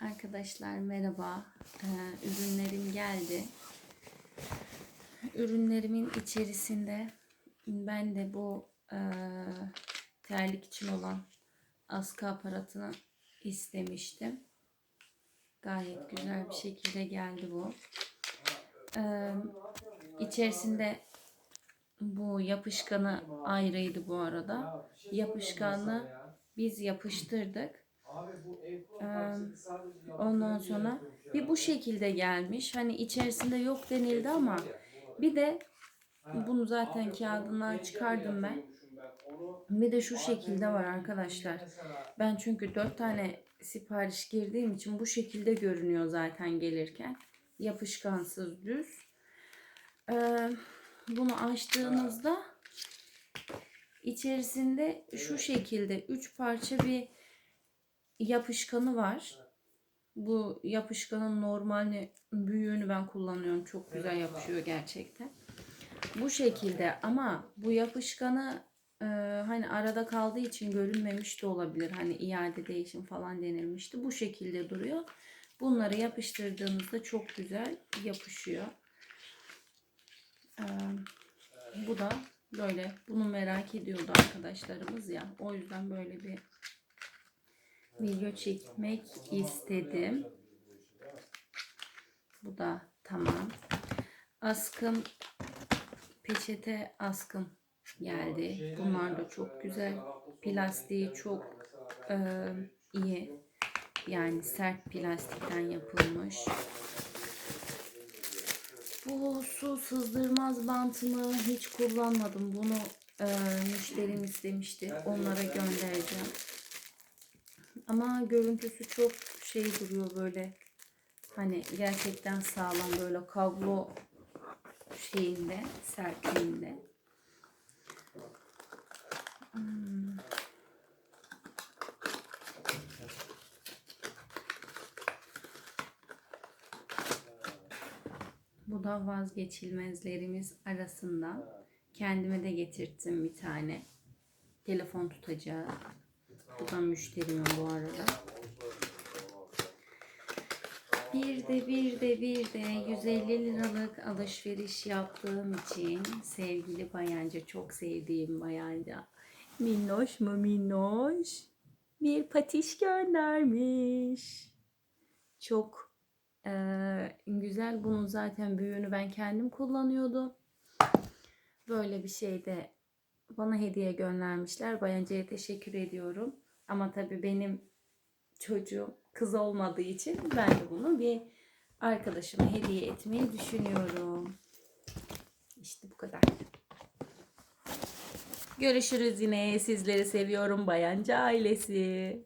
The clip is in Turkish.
Arkadaşlar merhaba. Ee, ürünlerim geldi. Ürünlerimin içerisinde ben de bu e, terlik için olan askı aparatını istemiştim. Gayet güzel bir şekilde geldi bu. Ee, içerisinde bu yapışkanı ayrıydı bu arada. Yapışkanı biz yapıştırdık. Ondan sonra bir bu şekilde gelmiş. Hani içerisinde yok denildi ama bir de bunu zaten kağıdından çıkardım ben. Bir de şu şekilde var arkadaşlar. Ben çünkü dört tane sipariş girdiğim için bu şekilde görünüyor zaten gelirken. Yapışkansız düz. Ee, bunu açtığınızda içerisinde şu şekilde üç parça bir yapışkanı var. Bu yapışkanın normalini büyüğünü ben kullanıyorum. Çok güzel yapışıyor gerçekten. Bu şekilde ama bu yapışkanı e, hani arada kaldığı için görünmemiş de olabilir. Hani iade değişim falan denilmişti. Bu şekilde duruyor. Bunları yapıştırdığınızda çok güzel yapışıyor. E, bu da böyle. Bunu merak ediyordu arkadaşlarımız ya. O yüzden böyle bir video çekmek istedim. Bu da tamam. Askım peçete askım geldi. Bunlar da çok güzel. Plastiği çok e, iyi. Yani sert plastikten yapılmış. Bu su sızdırmaz bantımı hiç kullanmadım. Bunu e, müşterim istemişti. Onlara göndereceğim. Ama görüntüsü çok şey duruyor böyle. Hani gerçekten sağlam böyle kablo şeyinde, sertliğinde. Bu da vazgeçilmezlerimiz arasından. Kendime de getirttim bir tane. Telefon tutacağı. Bu da müşterimin bu arada. Bir de bir de bir de 150 liralık alışveriş yaptığım için sevgili bayanca çok sevdiğim bayanca minnoş mu minnoş bir patiş göndermiş. Çok eee, güzel. Bunun zaten büyüğünü ben kendim kullanıyordum. Böyle bir şey de bana hediye göndermişler. Bayanca'ya teşekkür ediyorum. Ama tabii benim çocuğum kız olmadığı için ben de bunu bir arkadaşıma hediye etmeyi düşünüyorum. İşte bu kadar. Görüşürüz yine. Sizleri seviyorum Bayancı ailesi.